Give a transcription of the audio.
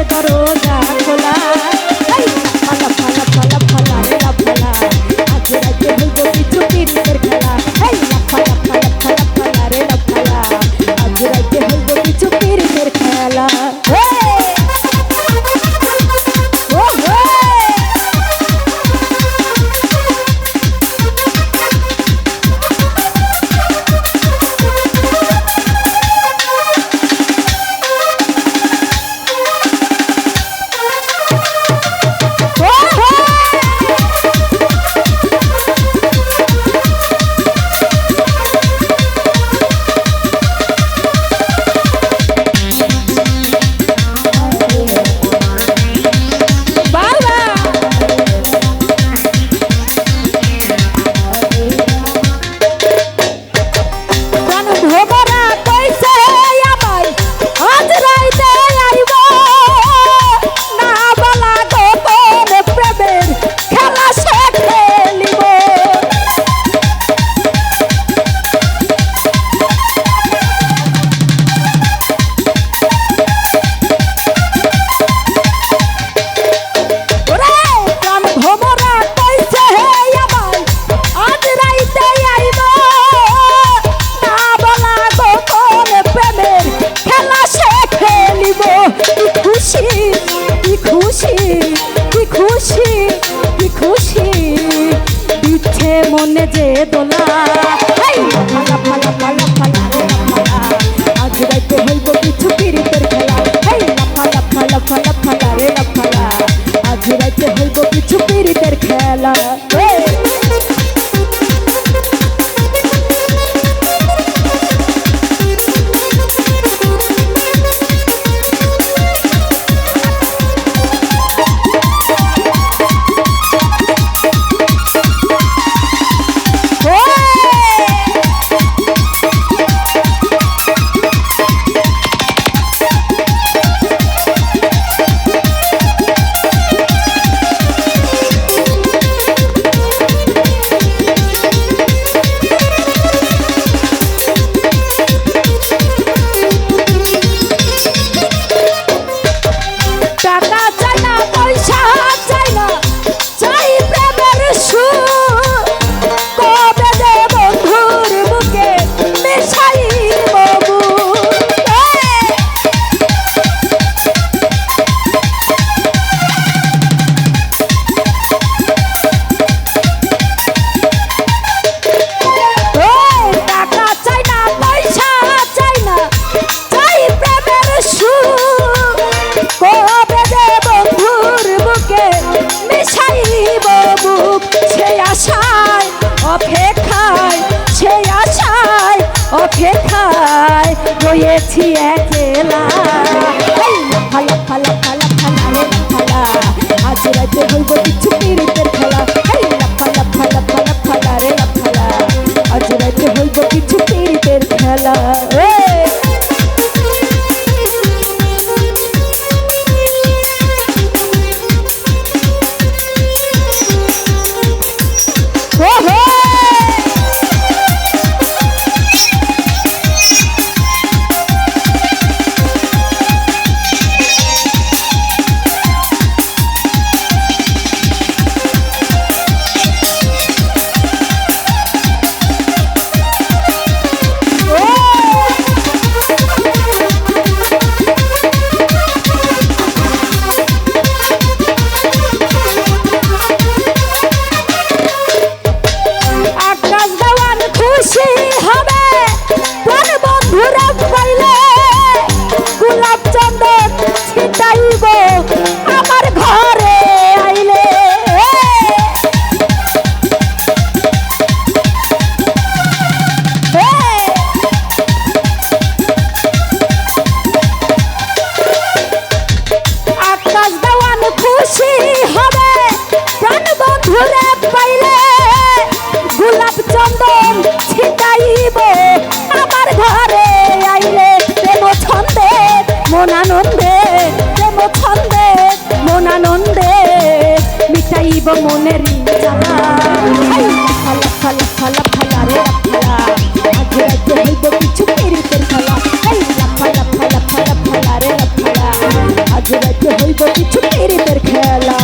দরজা খোলা আশায় অপেক্ষায় সেই আশায় অপেক্ষায় রয়েছি একলা মনের জানা ফালা ফালা ফালা ফালা রে ফালা। আগে আগে হইব কিছু পীড়িতের ফালা ফালা ফালা ফালা ফালা ফালা রে ফালা। আগে আগে হইব কিছু পীড়িতের খেলা।